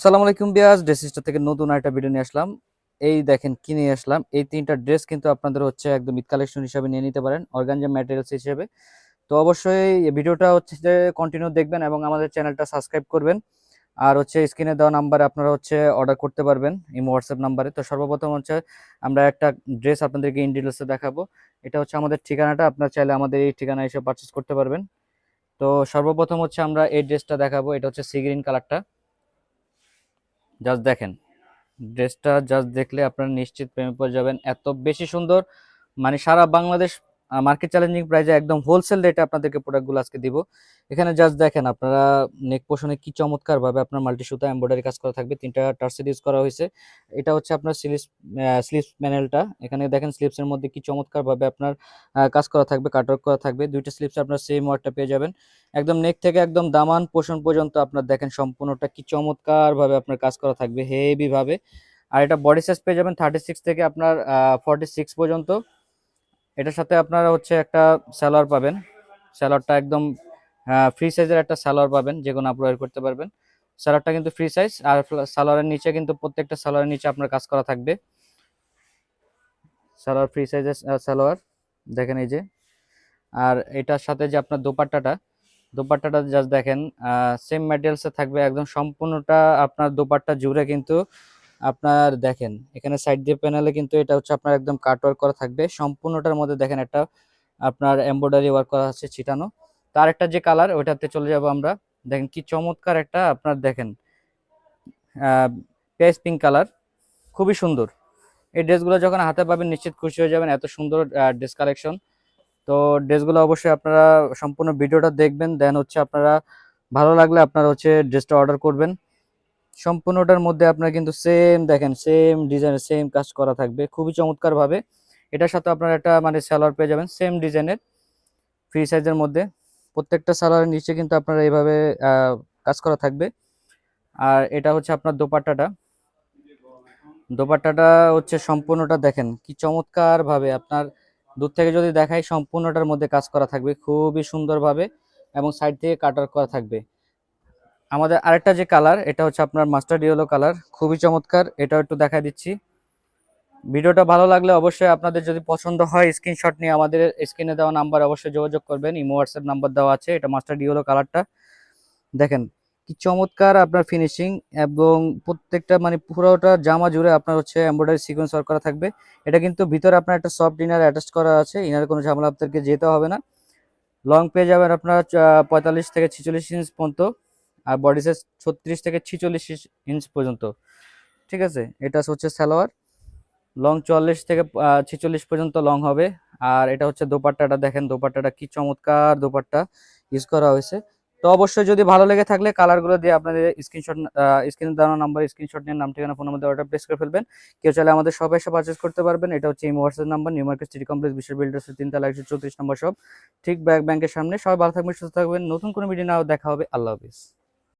আসসালামু আলাইকুম বিয়াস ড্রেসিস্টার থেকে নতুন একটা ভিডিও নিয়ে আসলাম। এই দেখেন কি নিয়ে আসলাম? এই তিনটা ড্রেস কিন্তু আপনাদের হচ্ছে একদম ঈদ কালেকশন হিসাবে নিয়ে নিতে পারেন অর্গানজা ম্যাটেরিয়ালস হিসেবে। তো অবশ্যই ভিডিওটা হচ্ছে যে কন্টিনিউ দেখবেন এবং আমাদের চ্যানেলটা সাবস্ক্রাইব করবেন। আর হচ্ছে স্ক্রিনে দেওয়া নাম্বারে আপনারা হচ্ছে অর্ডার করতে পারবেন, এই হোয়াটসঅ্যাপ নাম্বারে তো সর্বপ্রথম হচ্ছে আমরা একটা ড্রেস আপনাদেরকে ইন ডিটেলসে দেখাবো। এটা হচ্ছে আমাদের ঠিকানাটা, আপনারা চাইলে আমাদের এই ঠিকানা এসে পারচেস করতে পারবেন। তো সর্বপ্রথম হচ্ছে আমরা এই ড্রেসটা দেখাবো, এটা হচ্ছে সি গ্রিন কালারটা জাস্ট দেখেন ড্রেসটা জাস্ট দেখলে আপনারা নিশ্চিত প্রেমে পড়ে যাবেন। এত বেশি সুন্দর মানে সারা বাংলাদেশ মার্কেট চ্যালেঞ্জিং প্রাইসে একদম হোলসেল রেটে আপনাদেরকে প্রোডাক্টগুলো আজকে দিব। এখানে জাস্ট দেখেন, আপনারা নেক পোষণে কি চমৎকারভাবে আপনার মাল্টি সুতা এমব্রয়ডারি কাজ করা থাকবে, তিনটা টার্সেল ইউজ করা হয়েছে। এটা হচ্ছে আপনার স্লিপস স্লিপস প্যানেলটা এখানে দেখেন স্লিপসের মধ্যে কি চমৎকারভাবে আপনার কাজ করা থাকবে কাটওয়ার্ক করা থাকবে। দুইটা স্লিপস আপনার সেম ওয়ার্কটা পেয়ে যাবেন। একদম নেক থেকে একদম দামান পোষণ পর্যন্ত আপনার দেখেন সম্পূর্ণটা কি চমৎকারভাবে আপনার কাজ করা থাকবে হেভি ভাবে। আর এটা বডি সাইজ পেয়ে যাবেন থার্টি সিক্স থেকে আপনার ফর্টি সিক্স পর্যন্ত। এটার সাথে আপনারা হচ্ছে একটা স্যালোয়ার পাবেন। স্যালোয়ারটা একদম ফ্রি সাইজের একটা স্যালোয়ার পাবেন, যে কোনো আপলোড করতে পারবেন। স্যালোয়ারটা কিন্তু ফ্রি সাইজ আর স্যালোয়ারের নিচে কিন্তু প্রত্যেকটা স্যালোয়ারের নিচে আপনার কাজ করা থাকবে। স্যালোয়ার ফ্রি সাইজের স্যালোয়ার দেখেন এই যে। আর এটার সাথে যে আপনার দোপাট্টাটা দোপাট্টাটা জাস্ট দেখেন সেম ম্যাটেরিয়ালসে থাকবে, একদম সম্পূর্ণটা আপনার দোপাট্টা জুড়ে কিন্তু আপনার দেখেন, এখানে সাইড দিয়ে প্যানেলে কিন্তু এটা হচ্ছে আপনার একদম কাট ওয়ার্ক করা থাকবে। সম্পূর্ণটার মধ্যে দেখেন একটা আপনার এমব্রয়ডারি ওয়ার্ক করা আছে ছিটানো। তার একটা যে কালার ওইটাতে চলে যাব আমরা। দেখেন কি চমৎকার একটা আপনার দেখেন পেস পিঙ্ক কালার খুবই সুন্দর। এই ড্রেসগুলো যখন হাতে পাবেন নিশ্চিত খুশি হয়ে যাবেন, এত সুন্দর ড্রেস কালেকশন তো ড্রেসগুলো অবশ্যই আপনারা সম্পূর্ণ ভিডিওটা দেখবেন দেন হচ্ছে আপনারা ভালো লাগলে আপনারা হচ্ছে ড্রেসটা অর্ডার করবেন। সম্পূর্ণটার মধ্যে আপনারা কিন্তু সেম দেখেন সেম ডিজাইনের সেম কাজ করা থাকবে, খুবই চমৎকার ভাবে এটার সাথে আপনারা একটা মানে সালোয়ার পেয়ে যাবেন সেম ডিজাইনের ফ্রি সাইজের মধ্যে। প্রত্যেকটা সালোয়ারের নিচে কিন্তু আপনারা এইভাবে কাজ করা থাকবে। আর এটা হচ্ছে আপনার দোপাট্টাটা। দোপাট্টাটা হচ্ছে সম্পূর্ণটা দেখেন, কি চমৎকার ভাবে আপনার দূর থেকে যদি দেখাই সম্পূর্ণটার মধ্যে কাজ করা থাকবে, খুবই সুন্দরভাবে এবং সাইড থেকে কাটার করা থাকবে। আমাদের আরেকটা যে কালার, এটা হচ্ছে আপনার মাস্টার্ড ইয়েলো কালার। খুবই চমৎকার, এটাও একটু দেখাই দিচ্ছি। ভিডিওটা ভালো লাগলে অবশ্যই আপনাদের যদি পছন্দ হয় স্ক্রিনশট নিয়ে আমাদের স্ক্রিনে দেওয়া নাম্বার অবশ্যই যোগাযোগ করবেন। ইমো হোয়াটসঅ্যাপ নাম্বার দেওয়া আছে, এটা মাস্টার্ড ইয়েলো কালারটা। দেখেন, কি চমৎকার আপনার ফিনিশিং এবং প্রত্যেকটা মানে পুরোটা জামা জুড়ে আপনার হচ্ছে এমব্রয়ডারি সিকোয়েন্স ওয়ার্ক করা থাকবে। এটা কিন্তু ভিতরে আপনার একটা সফট ইনার অ্যাটাচ করা আছে ইনার কোনো ঝামেলা আপনাদেরকে যেতে হবে না। লং পেয়ে যাবেন আপনার পঁয়তাল্লিশ থেকে ছিচল্লিশ ইঞ্চ পর্যন্ত। আর বডি সাইজ ছত্রিশ থেকে ছিচল্লিশ ইঞ্চ পর্যন্ত। ঠিক আছে? এটা হচ্ছে সালোয়ার। লং চুয়াল্লিশ থেকে ছিচল্লিশ পর্যন্ত লং হবে। আর এটা হচ্ছে দোপাট্টাটা। দেখেন দোপাট্টাটা কি চমৎকার দোপাট্টা ইউজ করা হয়েছে। তো অবশ্যই যদি ভালো লেগে থাকলে কালারগুলো দিয়ে আপনাদের স্ক্রিনশট স্ক্রিনে দেওয়া নাম্বার স্ক্রিনশট নিয়ে নাম, ঠিকানা ফোন নাম্বার অর্ডার প্লেস করে ফেলবেন। কেউ চাইলে আমাদের সব এসে পারচেস করতে পারবেন। এটা হচ্ছে এই WhatsApp number new market city complex Biswa বিল্ডার্সের তিনতলা, একশো চৌত্রিশ নম্বর সব ঠিক ব্যাংক ব্যাংকের সামনে। সবাই ভালো থাকবেন, সুস্থ থাকবেন। নতুন কোনো ভিডিও নাও দেখা হবে। আল্লাহ হাফিজ।